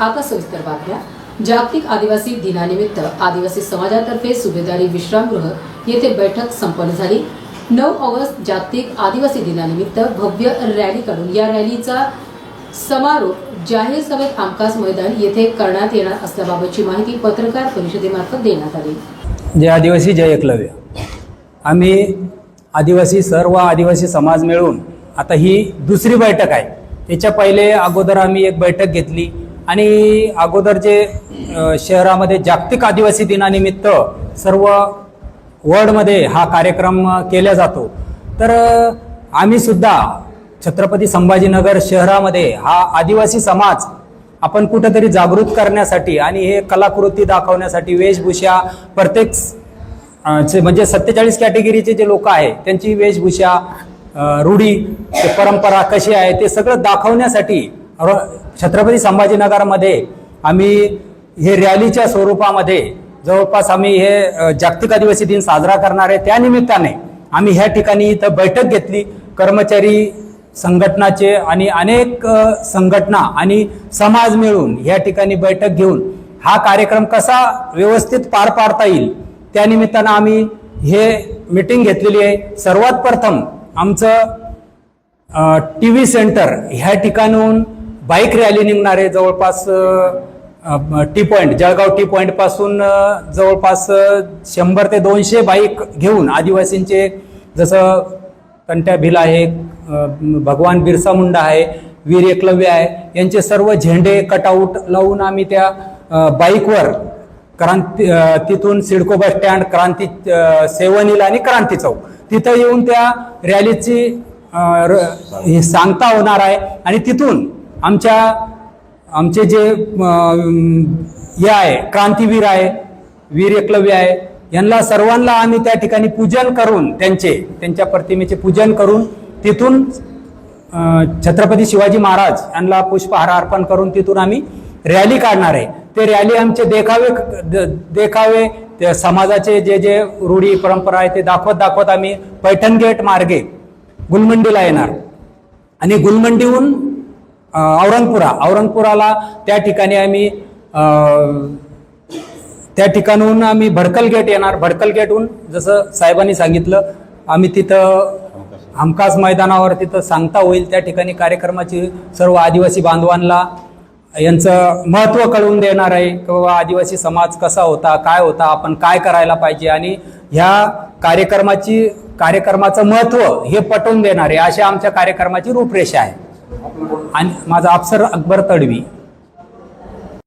आता सविस्तर बातम्या जागतिक आदिवासी दिनानिमित्त आदिवासी समाजातर्फे सुभेदारी विश्रामगृह येथे बैठक संपन्न झाली. नऊ ऑगस्ट जागतिक आदिवासी दिनानिमित्त भव्य रॅली काढून या रॅलीचा समारोप जाहीर सभेत आमकास मैदान येथे करण्यात येणार असल्याबाबतची माहिती पत्रकार परिषदेमार्फत देण्यात आली. जय आदिवासी जय एकलव्य. आम्ही आदिवासी सर्व आदिवासी समाज मिळून आता ही दुसरी बैठक आहे. त्याच्या पहिले अगोदर आम्ही एक बैठक घेतली. आणि अगोदर जे शहरामध्ये जागतिक आदिवासी दिनानिमित्त सर्व वर्डमध्ये हा कार्यक्रम केला जातो. तर आम्ही सुद्धा छत्रपती संभाजीनगर शहरामध्ये हा आदिवासी समाज आपण कुठंतरी जागृत करण्यासाठी आणि हे कलाकृती दाखवण्यासाठी वेशभूषा प्रत्येक चे म्हणजे सत्तेचाळीस कॅटेगरीचे जे लोक आहे त्यांची वेशभूषा रूढी परंपरा कशी आहे ते सगळं दाखवण्यासाठी छत्रपती संभाजीनगरमध्ये आम्ही हे रॅलीच्या स्वरूपामध्ये जवळपास आम्ही हे जागतिक आदिवासी दिन साजरा करणार आहे. त्यानिमित्ताने आम्ही ह्या ठिकाणी इथं बैठक घेतली. कर्मचारी संघटनाचे आणि अनेक संघटना आणि समाज मिळून या ठिकाणी बैठक घेऊन हा कार्यक्रम कसा व्यवस्थित पार पाडता येईल त्यानिमित्तानं आम्ही हे मीटिंग घेतलेली आहे. सर्वात प्रथम आमचं टी व्ही सेंटर ह्या ठिकाणून बाईक रॅली निघणार आहे जवळपास टी पॉईंट जळगाव टी पॉईंटपासून जवळपास शंभर ते दोनशे बाईक घेऊन आदिवासींचे जसं कंट्या भिला आहे भगवान बिरसा मुंडा आहे वीर एकलव्य आहे यांचे सर्व झेंडे कटआउट लावून आम्ही त्या बाईकवर क्रांती तिथून सिडको बस स्टँड क्रांती सेवनीला आणि क्रांती चौक तिथं येऊन त्या रॅलीची र- ही सांगता होणार आहे आणि तिथून आमच्या आमचे जे हे आहे क्रांतीवीर आहे वीर एकलव्य आहे यांना सर्वांना आम्ही त्या ठिकाणी पूजन करून त्यांचे त्यांच्या प्रतिमेचे पूजन करून तिथून छत्रपती शिवाजी महाराज यांना पुष्पहार अर्पण करून तिथून आम्ही रॅली काढणार आहे. ते रॅली आमचे देखावे द- देखावे ते समाजाचे जे जे रूढी परंपरा आहे ते दाखवत दाखवत आम्ही पैठण गेट मार्गे गुलमंडीला येणार. आणि गुलमंडीहून औरंगपुरा. औरंगपुराला त्या ठिकाणी आम्ही त्या ठिकाणहून आम्ही भडकल गेट येणार. भडकल गेटहून जसं साहेबांनी सांगितलं आम्ही तिथं हमखास मैदानावर तिथं सांगता होईल. त्या ठिकाणी कार्यक्रमाची सर्व आदिवासी बांधवांना यांचं महत्त्व कळवून देणार आहे की बाबा आदिवासी समाज कसा होता काय होता आपण काय करायला पाहिजे आणि ह्या कार्यक्रमाची कार्यक्रमाचं महत्त्व हे पटवून देणार आहे. अशा आमच्या कार्यक्रमाची रूपरेषा आहे. आणि माझा अफसर अकबर तडवी.